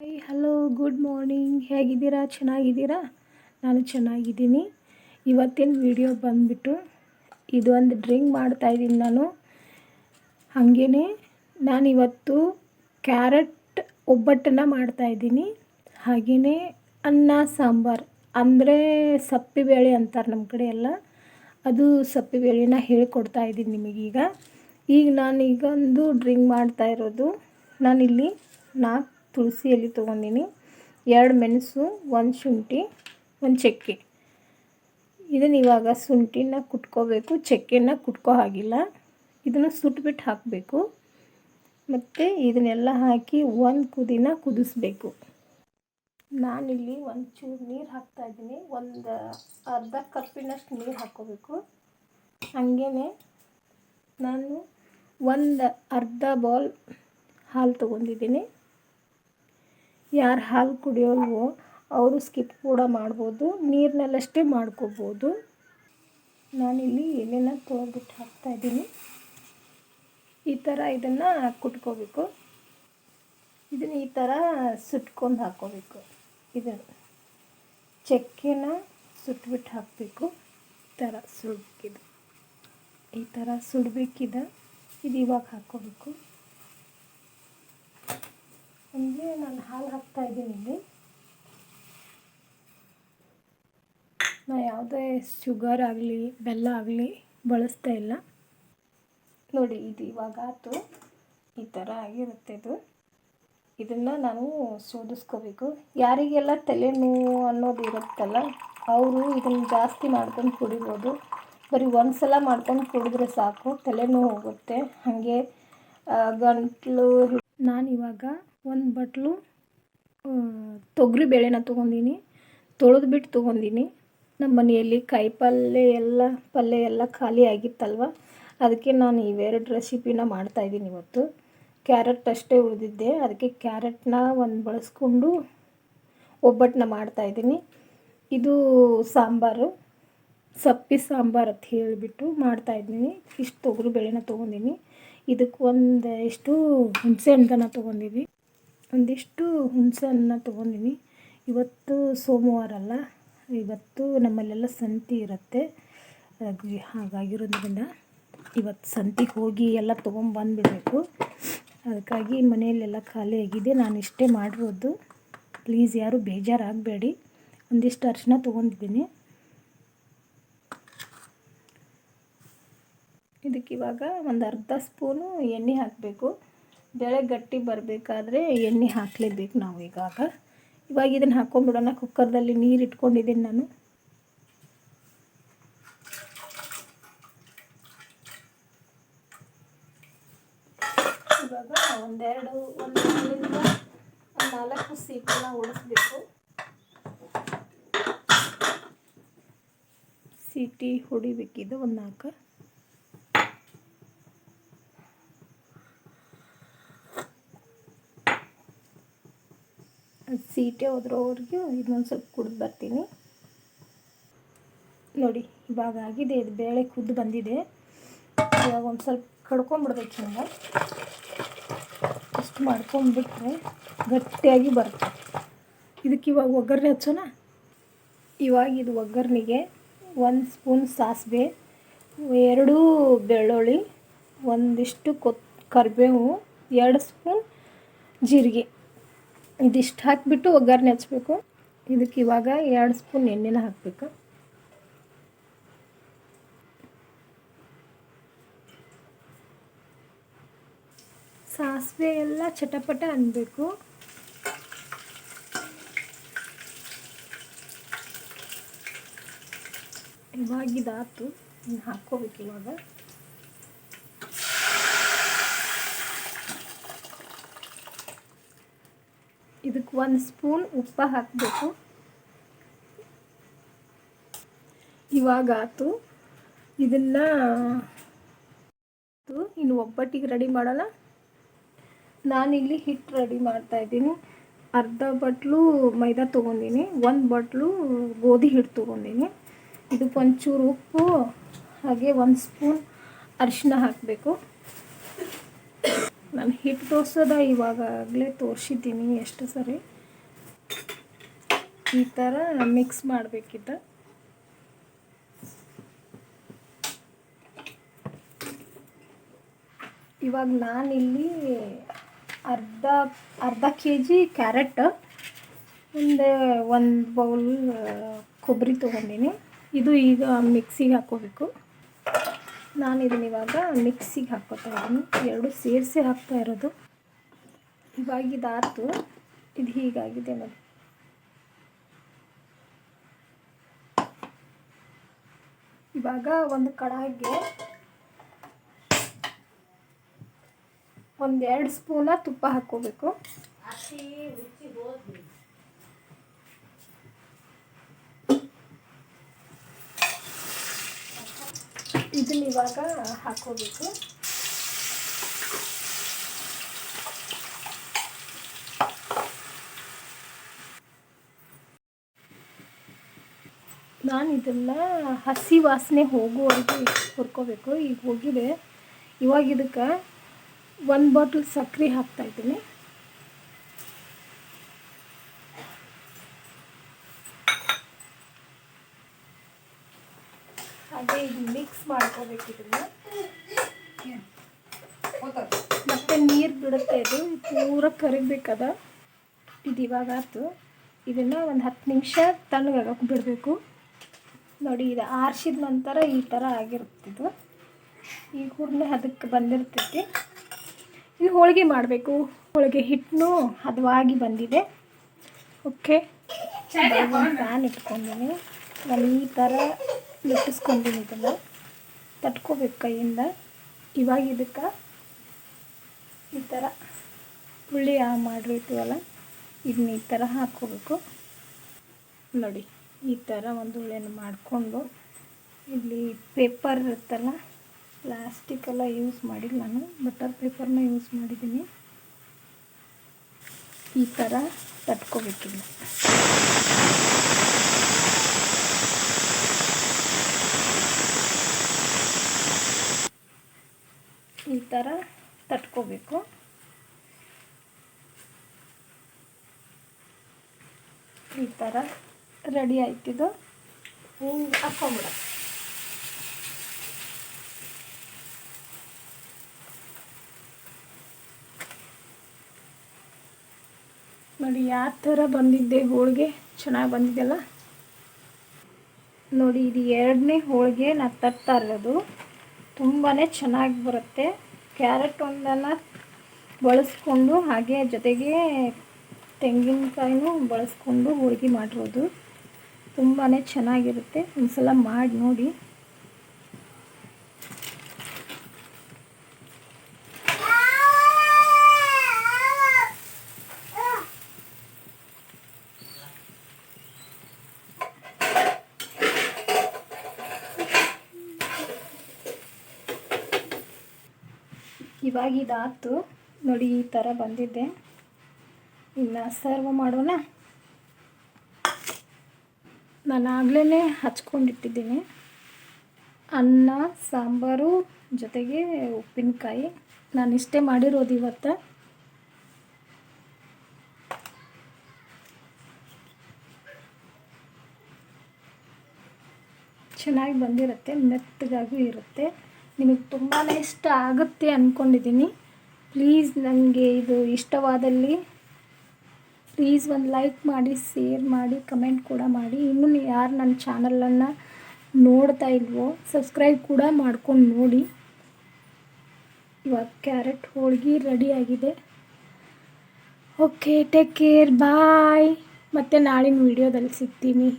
Hi hello good morning ಹೇಗಿದ್ದೀರಾ? ಚೆನ್ನಾಗಿದ್ದೀರಾ? ನಾನು ಚೆನ್ನಾಗಿದ್ದೀನಿ. ಇವತ್ತಿನ ವಿಡಿಯೋ ಬಂದುಬಿಟ್ಟು ಇದೊಂದು ಡ್ರಿಂಕ್ ಮಾಡ್ತಾಯಿದ್ದೀನಿ ನಾನು. ಹಾಗೇ ನಾನಿವತ್ತು ಕ್ಯಾರೆಟ್ ಒಬ್ಬಟ್ಟನ್ನು ಮಾಡ್ತಾಯಿದ್ದೀನಿ ಹಾಗೆಯೇ ಅನ್ನ, ಸಾಂಬಾರು, ಅಂದರೆ ಸಪ್ಪೆ ಅಂತಾರೆ ನಮ್ಮ ಕಡೆ ಎಲ್ಲ. ಅದು ಸಪ್ಪೆ ಬೇಳೆನ ಹೇಳ್ಕೊಡ್ತಾ ಇದ್ದೀನಿ ನಿಮಗೀಗ ಈಗ. ನಾನೀಗ ಒಂದು ಡ್ರಿಂಕ್ ಮಾಡ್ತಾ ಇರೋದು. ನಾನಿಲ್ಲಿ ನಾಲ್ಕು ತುಳಸಿ ಎಲೆ ತೊಗೊಂಡಿನಿ. ಎರಡು ಮೆಣಸು, ಒಂದು ಶುಂಠಿ, ಒಂದು ಚಕ್ಕೆ. ಇದನ್ನು ಇವಾಗ ಶುಂಠಿನ ಕುಟ್ಕೋಬೇಕು. ಚಕ್ಕೆನ ಕುಟ್ಕೋ ಹಾಗಿಲ್ಲ. ಇದನ್ನು ಸುಟ್ಬಿಟ್ಟು ಹಾಕಬೇಕು. ಮತ್ತು ಇದನ್ನೆಲ್ಲ ಹಾಕಿ ಒಂದು ಕುದಿನ ಕುದಿಸ್ಬೇಕು. ನಾನಿಲ್ಲಿ ಒಂದು ಚೂರು ನೀರು ಹಾಕ್ತಾಯಿದ್ದೀನಿ ಒಂದು ಅರ್ಧ ಕಪ್ಪಿನಷ್ಟು ನೀರು ಹಾಕ್ಕೋಬೇಕು. ಹಾಗೇ ನಾನು ಒಂದು ಅರ್ಧ ಬೌಲ್ ಹಾಲು ತೊಗೊಂಡಿದ್ದೀನಿ. ಯಾರು ಹಾಲು ಕುಡಿಯೋಲ್ವೋ, ಅವರು ಸ್ಕಿಪ್ ಕೂಡ ಮಾಡ್ಬೋದು, ನೀರಿನಲ್ಲಷ್ಟೇ ಮಾಡ್ಕೋಬೋದು. ನಾನಿಲ್ಲಿ ಎಲೆನ ಹಾಕ್ತಾ ಹಾಕ್ತಾಯಿದ್ದೀನಿ ಈ ಥರ ಇದನ್ನು ಕುಟ್ಕೋಬೇಕು. ಇದನ್ನು ಈ ಥರ ಸುಟ್ಕೊಂಡು ಹಾಕ್ಕೋಬೇಕು ಇದನ್ನು ಚಕ್ಕೆನ ಸುಟ್ಬಿಟ್ಟು ಹಾಕಬೇಕು. ಈ ಥರ ಸುಡ್ಬೇಕಿದೆ. ಈ ಥರ ಸುಡಬೇಕಿದೆ. ಇದು ಇವಾಗ ಹಾಕ್ಕೋಬೇಕು ಅಂದರೆ ನಾನು ಹಾಲು ಹಾಕ್ತಾಯಿದ್ದೀನಿ ಇಲ್ಲಿ. ನಾ ಯಾವುದೇ ಶುಗರ್ ಆಗಲಿ, ಬೆಲ್ಲ ಆಗಲಿ ಬಳಸ್ತಾ ಇಲ್ಲ. ನೋಡಿ, ಇದು ಇವಾಗ ಆಯ್ತು. ಈ ಥರ ಆಗಿರುತ್ತೆ ಇದು. ಇದನ್ನು ನಾನು ಸೋದಿಸ್ಕೋಬೇಕು ಯಾರಿಗೆಲ್ಲ ತಲೆನೋವು ಅನ್ನೋದು ಇರುತ್ತಲ್ಲ, ಅವರು ಇದನ್ನು ಜಾಸ್ತಿ ಮಾಡ್ಕೊಂಡು ಕುಡಿಬೋದು. ಬರೀ ಒಂದು ಸಲ ಮಾಡ್ಕೊಂಡು ಕುಡಿದ್ರೆ ಸಾಕು ತಲೆನೋವು ಹೋಗುತ್ತೆ. ಹಾಗೆ ಗಂಟಲು ಇವಾಗ ಒಂದು ಬಟ್ಲು ತೊಗರಿ ಬೇಳೆನ ತೊಗೊಂಡಿನಿ, ತೊಳೆದ್ಬಿಟ್ಟು ತೊಗೊಂಡಿನಿ. ನಮ್ಮ ಮನೆಯಲ್ಲಿ ಕಾಯಿ ಪಲ್ಯ ಎಲ್ಲ ಪಲ್ಯ ಎಲ್ಲ ಖಾಲಿ ಆಗಿತ್ತಲ್ವ? ಅದಕ್ಕೆ ನಾನು ಇವೆರಡು ರೆಸಿಪಿನ ಮಾಡ್ತಾಯಿದ್ದೀನಿ ಇವತ್ತು. ಕ್ಯಾರೆಟ್ ಅಷ್ಟೇ ಉಳಿದಿದ್ದೆ. ಅದಕ್ಕೆ ಕ್ಯಾರೆಟ್ನ ಒಂದು ಬಳಸ್ಕೊಂಡು ಒಬ್ಬಟ್ಟನ್ನ ಮಾಡ್ತಾಯಿದ್ದೀನಿ ಇದು ಸಾಂಬಾರು. ಸಪ್ಪಿ ಸಾಂಬಾರು ಅಂತ ಹೇಳಿಬಿಟ್ಟು ಮಾಡ್ತಾಯಿದ್ದೀನಿ ಇಷ್ಟು ತೊಗರಿ ಬೇಳೆನ ತೊಗೊಂಡಿನಿ. ಇದಕ್ಕೆ ಒಂದು ಇಷ್ಟು ಹುಣಸೆ ಹಣ್ಣನ್ನ ತೊಗೊಂಡಿವಿ ಒಂದಿಷ್ಟು ಹುಣಸೆ ತೊಗೊಂಡಿನಿ. ಇವತ್ತು ಸೋಮವಾರ ಅಲ್ಲ. ಇವತ್ತು ನಮ್ಮಲ್ಲೆಲ್ಲ ಸಂತಿ ಇರುತ್ತೆ. ಹಾಗಾಗಿರೋದ್ರಿಂದ ಇವತ್ತು ಸಂತಿಗೆ ಹೋಗಿ ಎಲ್ಲ ತೊಗೊಂಬಂದ್ಬಿಡಬೇಕು ಅದಕ್ಕಾಗಿ ಮನೆಯಲ್ಲೆಲ್ಲ ಖಾಲಿ ಆಗಿದೆ. ನಾನು ಇಷ್ಟೇ ಮಾಡಿರೋದು ಪ್ಲೀಸ್ ಯಾರು ಬೇಜಾರಾಗಬೇಡಿ. ಒಂದಿಷ್ಟು ಅರಿಶಿನ ತೊಗೊಂಡಿದ್ದೀನಿ. ಇದಕ್ಕೆ ಇವಾಗ ಒಂದು ಅರ್ಧ ಸ್ಪೂನು ಎಣ್ಣೆ ಹಾಕಬೇಕು. ಬೇಳೆ ಗಟ್ಟಿ ಬರಬೇಕಾದ್ರೆ ಎಣ್ಣೆ ಹಾಕಲೇಬೇಕು ನಾವು ಇವಾಗ ಇವಾಗ ಇದನ್ನು ಹಾಕ್ಕೊಂಬಿಡೋಣ ಕುಕ್ಕರ್ದಲ್ಲಿ ನೀರು ಇಟ್ಕೊಂಡಿದ್ದೀನಿ ನಾನು. ಇವಾಗ ಒಂದೆರಡು ಒಂದು ಒಂದು ನಾಲ್ಕು ಸೀಟನ್ನ ಉಳಿಸ್ಬೇಕು. ಸೀಟಿ ಹೊಡಿಬೇಕಿದ್ದು ಒಂದು ನಾಲ್ಕು. ಸೀಟೆ ಹೋದ್ರೋವರೆಗೂ ಇನ್ನೊಂದು ಸ್ವಲ್ಪ ಕುಡಿದು ಬರ್ತೀನಿ. ನೋಡಿ, ಇವಾಗ ಆಗಿದೆ, ಇದು ಬೇಳೆ ಕುದ್ದು ಬಂದಿದೆ. ಇವಾಗ ಒಂದು ಸ್ವಲ್ಪ ಕಡ್ಕೊಂಬಿಡ್ಬೇಕು ಹಿಂಗೆ ಇಷ್ಟು ಮಾಡ್ಕೊಂಡ್ಬಿಟ್ರೆ ಗಟ್ಟಿಯಾಗಿ ಬರುತ್ತೆ. ಇದಕ್ಕೆ ಇವಾಗ ಒಗ್ಗರಣೆ ಹಚ್ಚೋಣ? ಇವಾಗ ಇದು ಒಗ್ಗರಣೆಗೆ ಒಂದು ಸ್ಪೂನ್ ಸಾಸಿವೆ, ಎರಡೂ ಬೆಳ್ಳುಳ್ಳಿ, ಒಂದಿಷ್ಟು ಕೊತ್, ಕರಿಬೇವು, ಎರಡು ಸ್ಪೂನ್ ಜೀರಿಗೆ. ಇದಿಷ್ಟು ಹಾಕಿಬಿಟ್ಟು ಒಗ್ಗರಣೆ ಹಚ್ಚಬೇಕು ಇದಕ್ಕೆ ಇವಾಗ ಎರಡು ಸ್ಪೂನ್ ಎಣ್ಣೆನ ಹಾಕಬೇಕು. ಸಾಸಿವೆ ಎಲ್ಲ ಚಟಪಟ ಅನ್ನಬೇಕು ಇವಾಗಿದಾತು ಹಾಕೋಬೇಕು ಇವಾಗ ಇದಕ್ಕೆ ಒಂದು ಸ್ಪೂನ್ ಉಪ್ಪು ಹಾಕಬೇಕು. ಇವಾಗ ಆತು. ಇದನ್ನು ಇನ್ನು ಒಬ್ಬಟ್ಟಿಗೆ ರೆಡಿ ಮಾಡೋಣ ನಾನಿಲ್ಲಿ ಹಿಟ್ಟು ರೆಡಿ ಮಾಡ್ತಾಯಿದ್ದೀನಿ ಅರ್ಧ ಬಟ್ಲು ಮೈದಾ ತೊಗೊಂಡಿನಿ, ಒಂದು ಬಟ್ಲು ಗೋಧಿ ಹಿಟ್ಟು ತೊಗೊಂಡಿನಿ. ಇದಕ್ಕೆ ಒಂಚೂರು ಉಪ್ಪು, ಹಾಗೆ ಒಂದು ಸ್ಪೂನ್ ಅರಿಶಿನ ಹಾಕಬೇಕು. ನಾನು ಹಿಟ್ಟು ತೋರ್ಸೋದ ಇವಾಗಲೇ ತೋರಿಸಿದ್ದೀನಿ ಎಷ್ಟು ಸರಿ. ಈ ಥರ ಮಿಕ್ಸ್ ಮಾಡಬೇಕಿತ್ತು. ಇವಾಗ ನಾನಿಲ್ಲಿ ಅರ್ಧ ಅರ್ಧ ಕೆ ಜಿ ಕ್ಯಾರೆಟ್ ಒಂದು ಒಂದು ಬೌಲ್ ಕೊಬ್ಬರಿ ತೊಗೊಂಡಿನಿ. ಇದು ಈಗ ಮಿಕ್ಸಿಗೆ ಹಾಕ್ಕೋಬೇಕು. ನಾನು ಇದನ್ನ ಇವಾಗ ಮಿಕ್ಸಿಗೆ ಹಾಕ್ಕೋತಾ ಇದ್ದೀನಿ. ಎರಡು ಸೇರಿಸಿ ಹಾಕ್ತಾ ಇರೋದು. ಇವಾಗ ಇದಾತು ಇದು ಹೀಗಾಗಿದೆ ನೋಡಿ. ಇವಾಗ ಒಂದು ಕಡಾಯಿಗೆ ಒಂದೆರಡು ಸ್ಪೂನ ತುಪ್ಪ ಹಾಕ್ಕೋಬೇಕು. ಇದನ್ನ ಇವಾಗ ಹಾಕೋಬೇಕು ನಾನು ಇದನ್ನು ಹಸಿ ವಾಸನೆ ಹೋಗುವವರೆಗೂ ಹುರ್ಕೋಬೇಕು. ಈಗ ಹೋಗಿದೆ. ಇವಾಗ ಇದಕ್ಕೆ ಒಂದು ಬಾಟಲ್ ಸಕ್ಕರೆ ಹಾಕ್ತಾಯಿದ್ದೀನಿ ಹಾಗೆ ಇದು ಮಿಕ್ಸ್ ಮಾಡ್ಕೋಬೇಕು ಇದನ್ನು ಮತ್ತೆ ನೀರು ಬಿಡುತ್ತೆ ಇದು. ಪೂರ ಕರಿಬೇಕದ. ಇದು ಇವಾಗ ಆಯ್ತು ಇದನ್ನು ಒಂದು ಹತ್ತು ನಿಮಿಷ ತಣ್ಣಗಾಗಕ್ಕೆ ಬಿಡಬೇಕು. ನೋಡಿ ಇದು ಆರಿಸಿದ ನಂತರ ಈ ಥರ ಆಗಿರುತ್ತಿದ್ದು ಈ ಹುರ್ನೆ ಅದಕ್ಕೆ ಬಂದಿರ್ತೈತಿ. ಇದು ಹೋಳಿಗೆ ಮಾಡಬೇಕು. ಹೋಳಿಗೆ ಹಿಟ್ಟು ಹದವಾಗಿ ಬಂದಿದೆ. ಓಕೆ. ಪ್ಯಾನ್ ಇಟ್ಕೊಂಡಿನಿ. ನಾನು ಈ ಥರ ಲಟ್ಟಿಸ್ಕೊಂಡಿನಿ ಇದನ್ನು. ತಟ್ಕೋಬೇಕು ಕೈಯಿಂದ. ಇವಾಗ ಇದಕ್ಕೆ ಈ ಥರ ಹುಳಿ ಮಾಡಿರ್ತೀವಲ್ಲ, ಇದನ್ನ ಈ ಥರ ಹಾಕ್ಕೋಬೇಕು. ನೋಡಿ, ಈ ಥರ ಒಂದು ಹುಳಿಯನ್ನು ಮಾಡಿಕೊಂಡು ಇಲ್ಲಿ ಪೇಪರ್ ಇರುತ್ತಲ್ಲ ಪ್ಲಾಸ್ಟಿಕ್ಕೆಲ್ಲ ಯೂಸ್ ಮಾಡಿಲ್ಲ ನಾನು ಬಟರ್ ಪೇಪರ್ನ ಯೂಸ್ ಮಾಡಿದ್ದೀನಿ ಈ ಥರ ತಟ್ಕೋಬೇಕಿಲ್ಲ ಥರ ತಟ್ಕೋಬೇಕು. ಈ ಥರ ರೆಡಿ ಆಯ್ತಿದ್ದು ಹಿಂಗೆ ಹಾಕೊಂಬಿಡ ನೋಡಿ ಯಾವ ಥರ ಬಂದಿದ್ದೆ ಹೋಳಿಗೆ. ಚೆನ್ನಾಗಿ ಬಂದಿದೆಯಲ್ಲ? ನೋಡಿ, ಇದು ಎರಡನೇ ಹೋಳಿಗೆ ನಾ ತರ್ತಾ ಇರೋದು. ತುಂಬಾ ಚೆನ್ನಾಗಿ ಬರುತ್ತೆ. ಕ್ಯಾರೆಟ್ ಒಂದನ್ನು ಬಳಸ್ಕೊಂಡು ಹಾಗೆ ಜೊತೆಗೆ ತೆಂಗಿನಕಾಯಿನೂ ಬಳಸ್ಕೊಂಡು ಹೋಳಿಗೆ ಮಾಡಿರೋದು ತುಂಬಾ ಚೆನ್ನಾಗಿರುತ್ತೆ. ಒಂದು ಸಲ ಮಾಡಿ ನೋಡಿ. ಇವಾಗ ಇದಾಯ್ತು ನೋಡಿ, ಈ ಥರ ಬಂದಿದ್ದೆ ಇನ್ನು ಸರ್ವ್ ಮಾಡೋಣ? ನಾನು ಆಗಲೇ ಹಚ್ಕೊಂಡಿಟ್ಟಿದ್ದೀನಿ. ಅನ್ನ, ಸಾಂಬಾರು, ಜೊತೆಗೆ ಉಪ್ಪಿನಕಾಯಿ. ನಾನು ಇಷ್ಟೇ ಮಾಡಿರೋದು ಇವತ್ತು. ಚೆನ್ನಾಗಿ ಬಂದಿರುತ್ತೆ, ಮೆತ್ತಗಾಗೂ ಇರುತ್ತೆ. ನಿಮಗೆ ತುಂಬಾ ಇಷ್ಟ ಆಗುತ್ತೆ ಅಂದ್ಕೊಂಡಿದ್ದೀನಿ ಪ್ಲೀಸ್ ನನಗೆ ಇದು ಇಷ್ಟವಾದಲ್ಲಿ ಪ್ಲೀಸ್ ಒಂದು ಲೈಕ್ ಮಾಡಿ ಶೇರ್ ಮಾಡಿ ಕಮೆಂಟ್ ಕೂಡ ಮಾಡಿ. ಇನ್ನೂ ಯಾರು ನನ್ನ ಚಾನಲನ್ನು ನೋಡ್ತಾ ಇಲ್ವೋ ಸಬ್ಸ್ಕ್ರೈಬ್ ಕೂಡ ಮಾಡ್ಕೊಂಡು ನೋಡಿ. ಇವಾಗ ಕ್ಯಾರೆಟ್ ಹೋಳ್ಗೆ ಆಗಿದೆ. ಓಕೆ ಟೇಕ್ ಕೇರ್ ಬಾಯ್ ಮತ್ತು ನಾಳಿನ ವೀಡಿಯೋದಲ್ಲಿ ಸಿಗ್ತೀನಿ.